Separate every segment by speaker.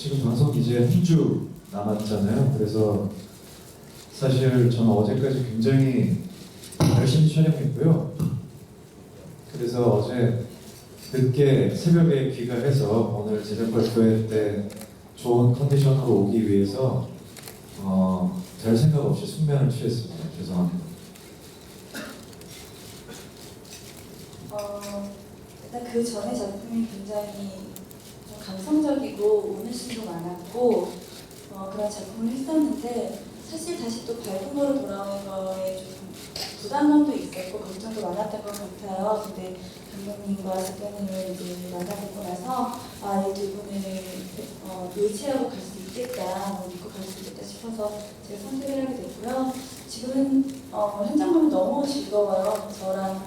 Speaker 1: 지금 방송 이제 한 주 남았잖아요. 그래서 사실 저는 어제까지 굉장히 열심히 촬영했고요. 그래서 어제 늦게 새벽에 귀가해서 오늘 제작 발표회 때 좋은 컨디션으로 오기 위해서 어, 별 생각 없이 숙면을 취했습니다. 죄송합니다.
Speaker 2: 어, 일단 그 전에 작품이 굉장히 좀 감성적이고 우는 씬도 많았고 어, 그런 작품을 했었는데 사실 다시 또 발품으로 돌아오는 거에 좀 부담감도 있었고 걱정도 많았던 것 같아요. 근데 감독님과 작가님을 이제 만나뵙고 나서 아, 이 두 분을 어, 의지하고 갈 수 있겠다, 뭐 믿고 갈 수 있겠다 싶어서 제가 선택을 하게 됐고요. 지금은 어, 현장 보면 너무 즐거워요. 저랑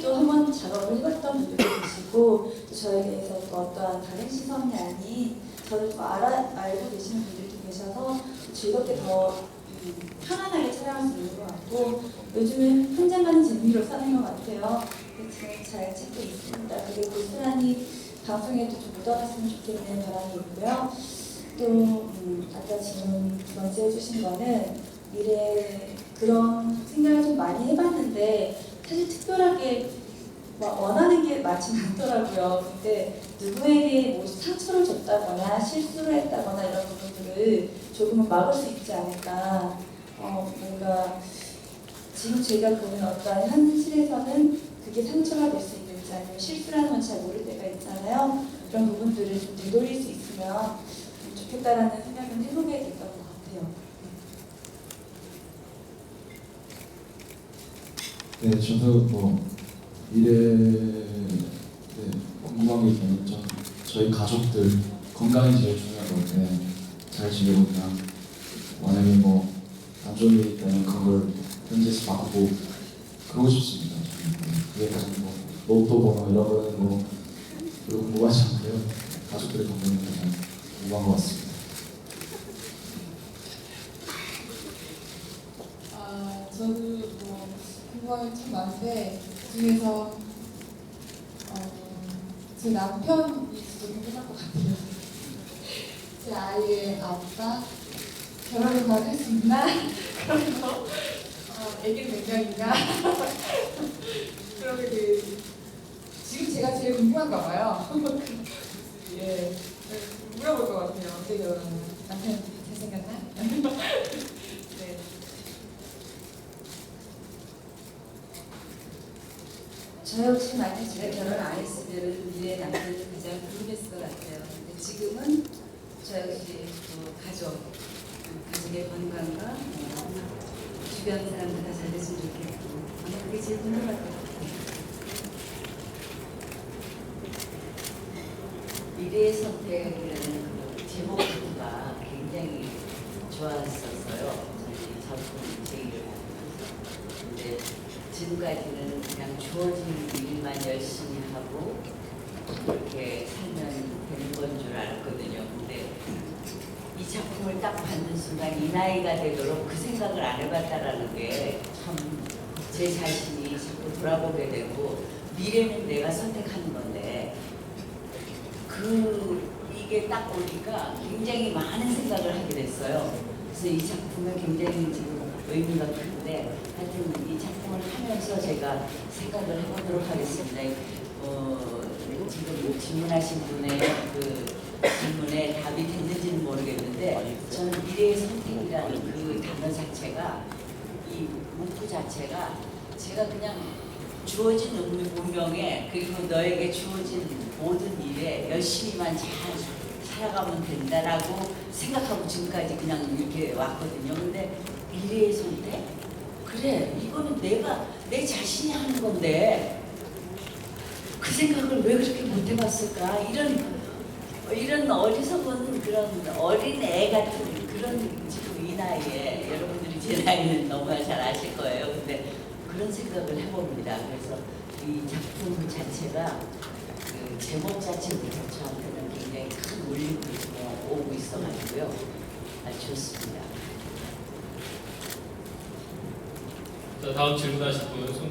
Speaker 2: 또한번 작업을 해봤던 분들도 계시고 또 저에 대해서 또 어떠한 다른 시선이 아닌 저를 또 알아, 알고 계시는 분들도 계셔서 즐겁게 더 음, 편안하게 촬영할 수 있는 것 같고 요즘은 가는 재미로 사는 것 같아요. 지금 잘 찍고 있습니다. 그리고 고스란히 방송에도 좀 묻어갔으면 좋겠는 바람이 있고요. 또 음, 아까 질문 두 번째 해주신 거는 미래 그런 생각을 좀 많이 해봤는데 사실 특별하게 막 원하는 게 많진 않더라고요. 근데 누구에게 뭐 상처를 줬다거나 실수를 했다거나 이런 부분들을 조금은 막을 수 있지 않을까. 어, 뭔가 지금 제가 보는 어떤 현실에서는 그게 상처가 될 수 있는지 아니면 실수라는 건 잘 모를 때가 있잖아요. 그런 부분들을 좀 되돌릴 수 있으면 좋겠다라는 생각을 해보게 됐던 것 같아요.
Speaker 3: 네, 저도 뭐 미래 네, 궁금한 게 있다면 전 저희 가족들 건강이 제일 중요하거든요. 잘 지내고 그냥 만약에 뭐 안 좋은 일이 있다면 그걸 현지에서 막고 그러고 싶습니다. 저는. 그게 가장 뭐 로또 번호 이런 거는 뭐 별로 궁금하지 않고요. 가족들의 건강이 가장 궁금한 것 같습니다.
Speaker 4: 아, 저도 뭐 게참 많은데 그 중에서 어, 제 남편이 진짜 궁금할 것 같아요. 제 아이의 아빠 결혼을 받을 수 있나? 그런 거 어, 애기는 몇 명인가? 그러게 그 지금 제가 제일 궁금한가 봐요. 예, 물어볼 것 같아요. 어떻게 결혼하나? 남편 잘생겼나?
Speaker 5: 저 역시 만약 제가 결혼 안 했으면 미래 남편이 가장 궁금했을 것 같아요. 근데 지금은 저 역시 또 가족, 가족의 건강과 어, 주변 사람들 다 잘됐으면 좋겠고 아마 그게 제일 궁금할 것 같아요. 미래의 선택이라는 그 제목부터가 굉장히 좋았었어요. 저희 작품 제의를. 근데 지금까지는 그냥 주어진 일만 열심히 하고 그렇게 살면 되는 건 줄 알았거든요. 근데 이 작품을 딱 받는 순간 이 나이가 되도록 그 생각을 안 해봤다라는 게 참 제 자신이 자꾸 돌아보게 되고 미래는 내가 선택하는 건데 그 이게 딱 오니까 굉장히 많은 생각을 하게 됐어요. 그래서 이 작품에 굉장히 지금 의미가 큰데 하여튼 이 작품을 하면서 제가 생각을 해보도록 하겠습니다. 어, 지금 질문하신 분의 그 질문에 답이 됐는지는 모르겠는데 저는 미래의 선택이라는 그 단어 자체가 이 문구 자체가 제가 그냥 주어진 운- 운명에 그리고 너에게 주어진 모든 일에 열심히만 잘 살아가면 된다라고 생각하고 지금까지 그냥 이렇게 왔거든요. 근데 미래의 선택? 그래, 이거는 내가 내 자신이 하는 건데 그 생각을 왜 그렇게 못 해봤을까? 이런 이런 어리석은 그런 어린 애 같은 그런 지금 이 나이에 여러분들이 제 나이는 너무 잘 아실 거예요. 근데 그런 생각을 해봅니다. 그래서 이 작품 자체가 그 제목 자체부터 저한테는 굉장히 큰 울림이 있어가지고요. 아주 좋습니다.
Speaker 6: 자, 다음 질문하실 분 손 들어